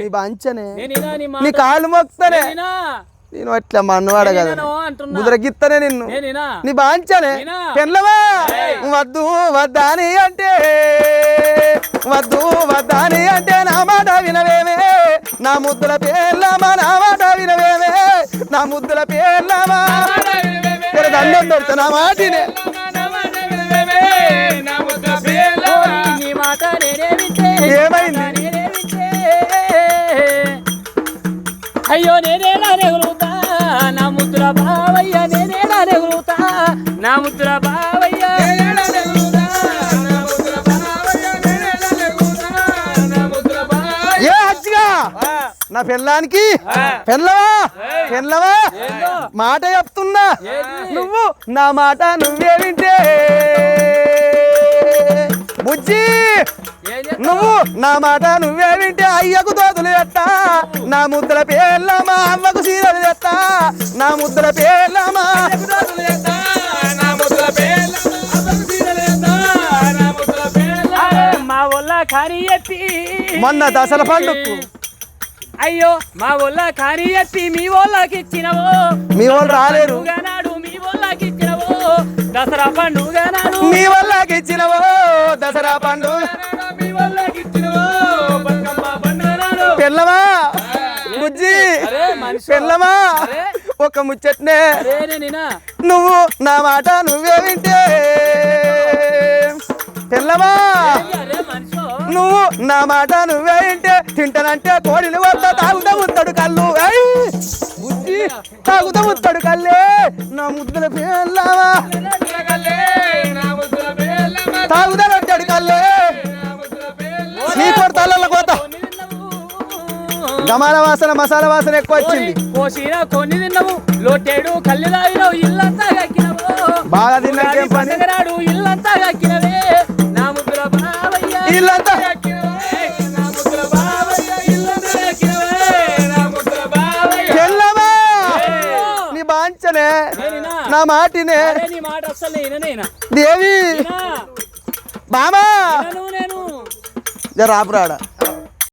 నీ బాంచనే. నీ కాలు మొక్తనే. నేను అట్లా మన్నవాడ కదా ముద్రగిత్తనే నిన్ను. నీ బాంచనే? పెళ్ళవా వద్దు వద్దాని అంటే. వద్దు వద్దాని అంటే నా మాట వినవేమే. నా ముద్దుల పేర్లమా నా మాట వినవేమే. నా ముద్దుల పేర్లమా జర దండం పెడతా నా మాటినే ఏమైంది? నా ముద్దుల బావయ్య బావయ్య నా పెళ్ళానికి? పెళ్ళవా? పెళ్ళవా? మాట చెప్తున్నా. నువ్వు నా మాట నువ్వే వింటే. బుజ్జి? నువ్వు నా మాట నువ్వే వింటే అయ్యకు దోతులు ఎత్తా నా ముద్దుల పేర్లమా అమ్మకు సీరలు ఎత్తా నా ముద్దుల పేర్లమా అరే, మా ఒళ్ళ కాని ఎత్తి. మొన్న దసరా పండుగకు అయ్యో మా ఒళ్ళ కాని ఎత్తి మీ వాళ్ళకి ఇచ్చినవో మీ వాళ్ళు రాలేరు. నాడు మీ వాళ్ళకి ఇచ్చినవో దసరా పండుగ నాడు మీ వాళ్ళకి ఇచ్చినవో దసరా నాడు పెళ్ళమా బుజ్జి అరే. ఒక ముచ్చట్నే. నువ్వు నా మాట నువ్వే వింటే. మనిషి? నువ్వు నా మాట నువ్వే వింటే. తింటానంటే కోడిని వద్ద తాగుతా ముత్తడు కళ్ళు! బుజ్జి. తాగుతా ముత్తడు కళ్ళే. నా ముద్దుల పిల్లవా తాగుతా గమాల వాసన మసాలా వాసన ఎక్కువ వచ్చింది. కొన్ని తిన్నవు లోటేడు కళ్ళు ఇల్లంతా గక్కినవు బాగా తిన్నాకేం పని? పండుగనాడు ఇల్లంతా గక్కినవే నా ముద్దుల బావయ్య ఇల్లంతా. నా మాటినే. నీ మాట దేవి. బామా నేను. ఆపురాడా